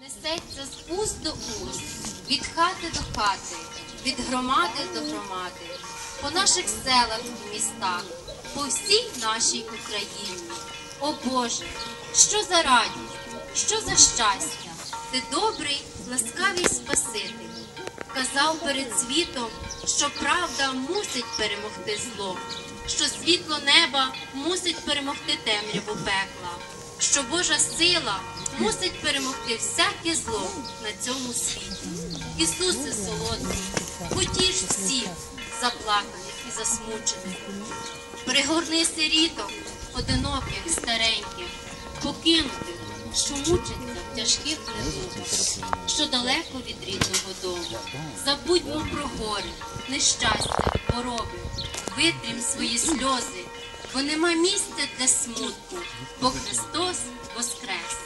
Несеться з уст до уст, від хати до хати, від громади до громади, по наших селах і містах, по всій нашій Україні. О Боже, що за радість, що за щастя, ти добрий, ласкавий Спаситель. Казав перед світом, що правда мусить перемогти зло, що світло неба мусить перемогти темряву пекла, що Божа сила мусить перемогти всяке зло на цьому світі. Ісусе солодкий, потіш всіх заплаканих і засмучених. Пригорни сиріток, одиноких, стареньких, покинутих, що мучаться в тяжких недугах, що далеко від рідного дому. Забудьмо про горе, нещастя, хвороби, витрім свої сльози, бо нема місця для смутку, бо Христос воскрес.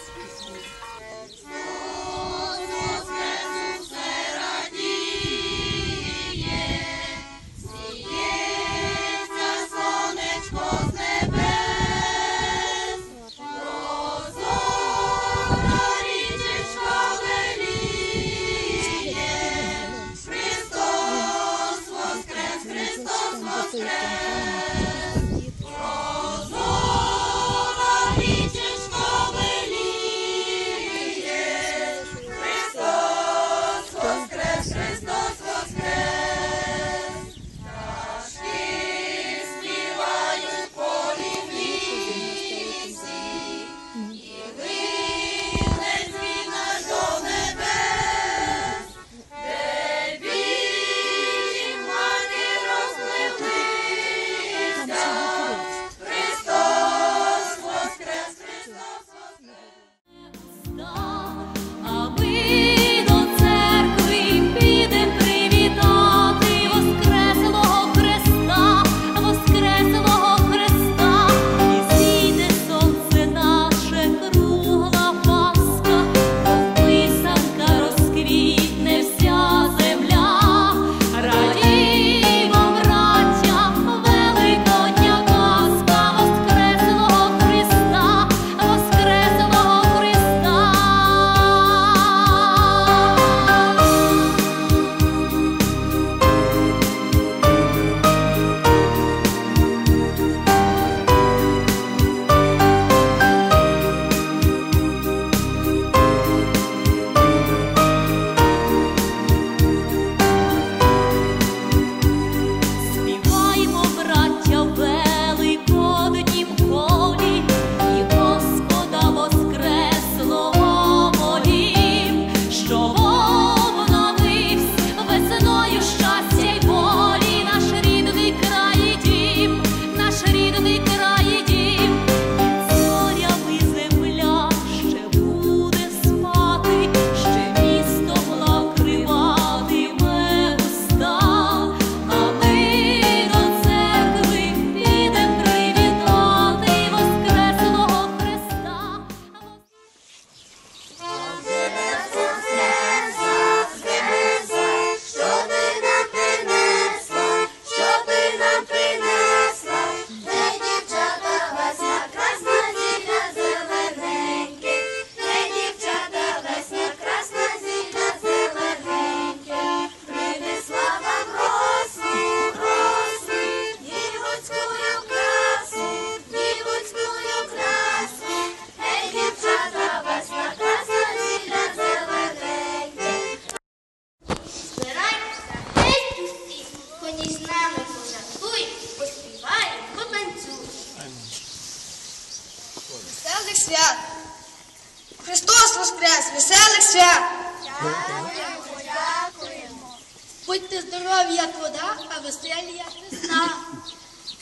Будьте здорові, як вода, а веселі, як весна.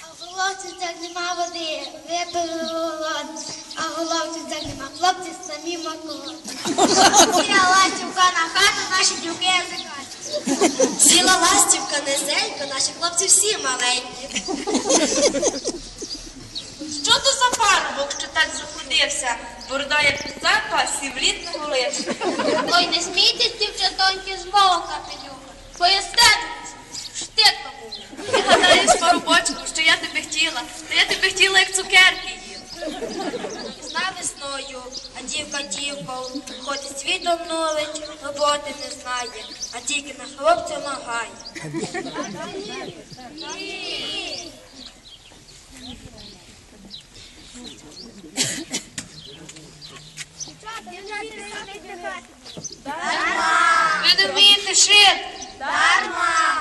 А в головцях нема води, випили голодні, а в головцях нема хлопці самі маколоді. Сіла ластівка на хату, наші дівки язикаті. Сіла ластівка низенько, наші хлопці всі маленькі. Що то за парубок, що так заходився? Борода як цапа, сівліт не голив. Ой, не смійтесь, дівчатоньки, з мого капелюха. Поястетесь, штирка був. Ти гадаєш, парубочку, що я тебе хотіла, та я тебе хотіла, як цукерки їла. весна весною, а дівка дівкою, ходить світом новить, роботи не знає, а тільки на хлопця магає. Ви не вмієте шити. Dharma.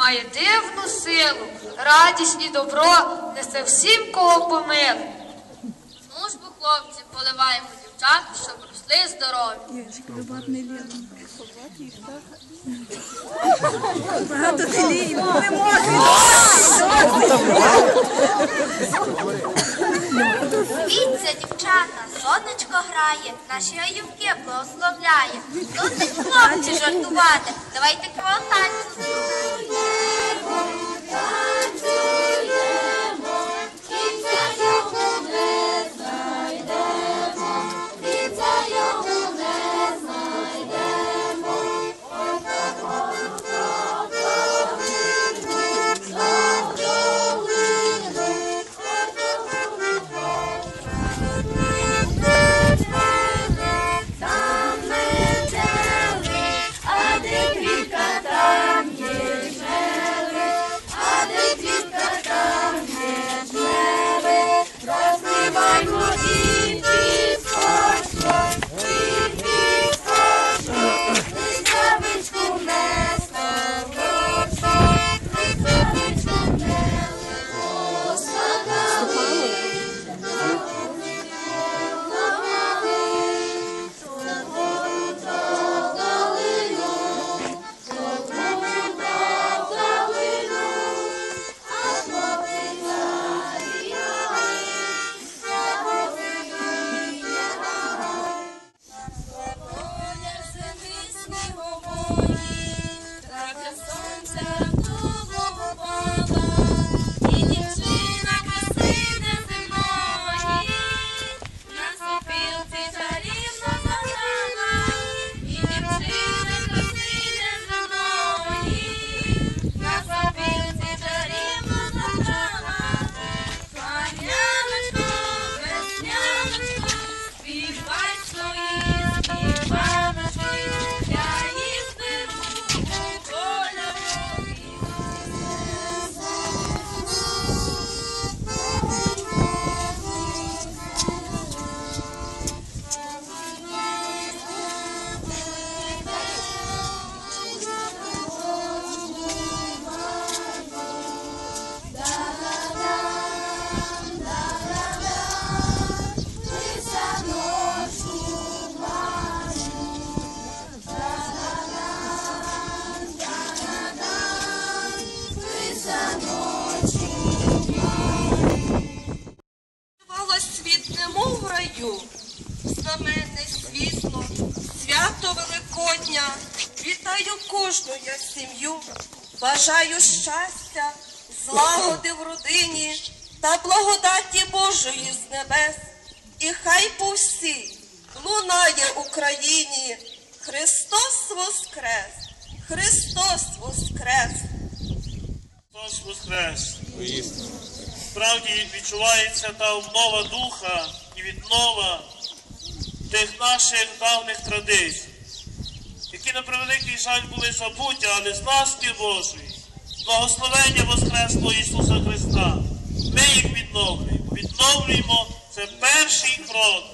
Має дивну силу, радість і добро несе всім, кого помили. Службу хлопці поливаємо дівчат, щоб росли здорові. Дивіться, дівчата, сонечко грає, наші аювки благословляє. Досить хлопці жартувати. Давайте кого бажаю щастя, злагоди в родині та благодаті Божої з небес. І хай по всій лунає Україні. Христос Воскрес! Христос Воскрес! Христос Воскрес! Справді відчувається та обнова духа і віднова тих наших давніх традицій, які на превеликий жаль були забуті, але з ласки Божої, благословення Воскреслого Ісуса Христа. Ми їх відновлюємо. Відновлюємо це перший крок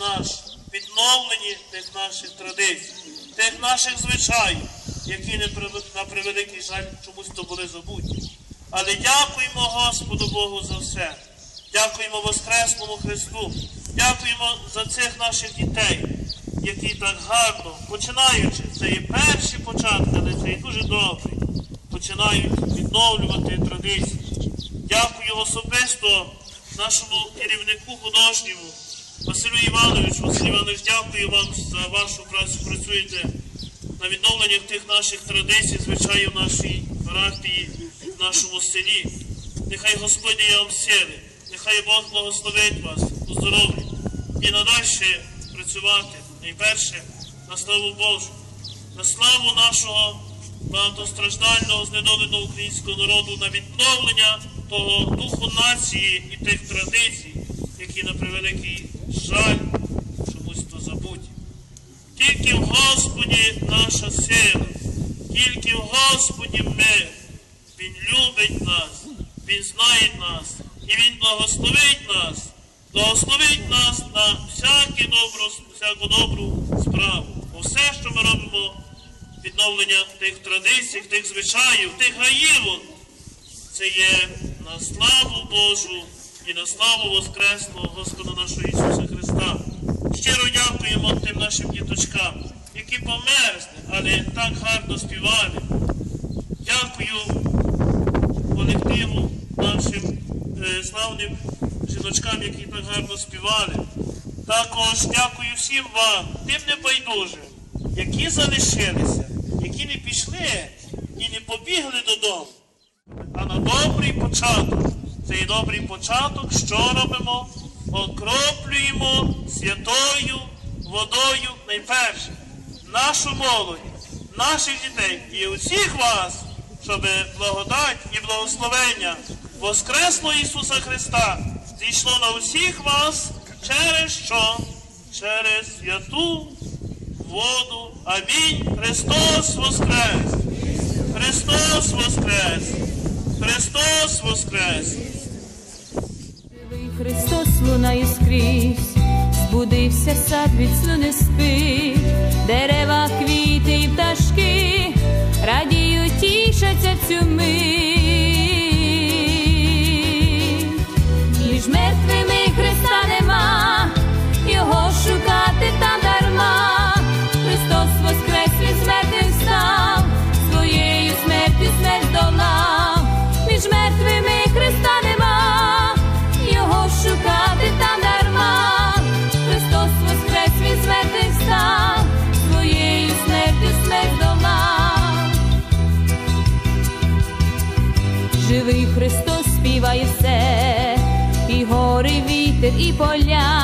наш в відновленні тих наших традицій, тих наших звичаїв, які не на превеликий жаль чомусь то були забуті. Але дякуємо Господу Богу за все. Дякуємо Воскресному Христу. Дякуємо за цих наших дітей, які так гарно, починаючи, це є перші початки, але це є дуже добре, починають відновлювати традиції. Дякую особисто нашому керівнику художньому Василю Івановичу. Василь Іванович, дякую вам за вашу працю. Працюєте на відновленнях тих наших традицій, звичаїв нашій парафії, в нашому селі. Нехай Господь дає вам сили, нехай Бог благословить вас у здоров'ї і надальше працювати найперше на славу Божу, на славу нашого багатостраждального, знедоленого українського народу, на відновлення того духу нації і тих традицій, які на превеликий жаль чомусь то забуті. Тільки в Господі наша сила, тільки в Господі мир. Він любить нас, Він знає нас і Він благословить нас, благословить нас на всяке добро, всяку добру справу. Бо все, що ми робимо, відновлення тих традицій, тих звичаїв, тих гаївок, це є на славу Божу і на славу Воскресного Господа нашого Ісуса Христа. Щиро дякуємо тим нашим діточкам, які померзли, але так гарно співали. Дякую колективу нашим е, славним жіночкам, які так гарно співали. Також дякую всім вам, тим небайдужим, які залишилися, які не пішли і не побігли додому. А на добрий початок. Цей добрий початок, що робимо? Окроплюємо святою водою найперше нашу молодь, наших дітей і усіх вас, щоб благодать і благословення Воскресло Ісуса Христа зійшло на усіх вас через що? Через святу воду. Амінь. Христос Воскрес! Христос Воскрес! Христос Воскрес! Христос лунає скрізь, збудився сад від сну не спить, дерева, квіти і пташки радіють, тішаться цю мить. cipoglia